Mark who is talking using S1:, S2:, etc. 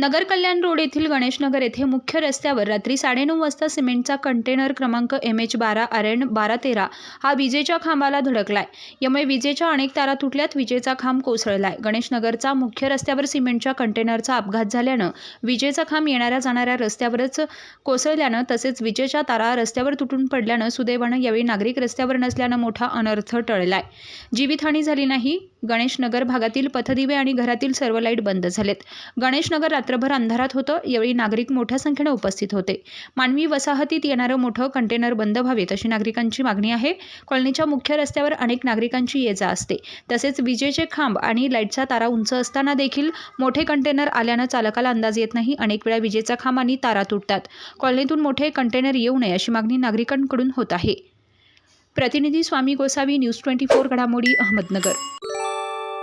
S1: नगर कल्याण road येथील गणेशनगर येथे मुख्य रस्त्यावर रात्री साडेनऊ वाजता सिमेंटचा कंटेनर क्रमांक एम एच बारा आर बारा तेरा हा विजेच्या खांबाला धडकलाय. यामुळे विजेच्या अनेक तारा तुटल्यात विजेचा खांब कोसळलाय. गणेशनगरचा मुख्य रस्त्यावर सिमेंटच्या कंटेनरचा अपघात झाल्यानं विजेचा खांब येणाऱ्या जाणाऱ्या रस्त्यावरच कोसळल्यानं तसेच विजेच्या तारा रस्त्यावर तुटून पडल्यानं सुदैवानं यावेळी नागरिक रस्त्यावर नसल्यानं मोठा अनर्थ टळलाय. जीवितहानी झाली नाही. गणेशनगर भागातील पथदिवे आणि घरातील सर्व लाइट बंद झालेत. गणेशनगर रात्रभर अंधारात होतं यावेळी नागरिक मोठ्या संख्येनं उपस्थित होते. मानवी वसाहतीत येणारं मोठं कंटेनर बंद व्हावेत अशी नागरिकांची मागणी आहे. कॉलनीच्या मुख्य रस्त्यावर अनेक नागरिकांची ये जा असते. तसेच विजेचे खांब आणि लाईटचा तारा उंच असताना देखील मोठे कंटेनर आल्यानं चालकाला अंदाज येत नाही. अनेक वेळा विजेचा खांब आणि तारा तुटतात. कॉलनीतून मोठे कंटेनर येऊ नये अशी मागणी नागरिकांकडून होत आहे. प्रतिनिधी Swami Gosavi news twenty four घडामोडी अहमदनगर.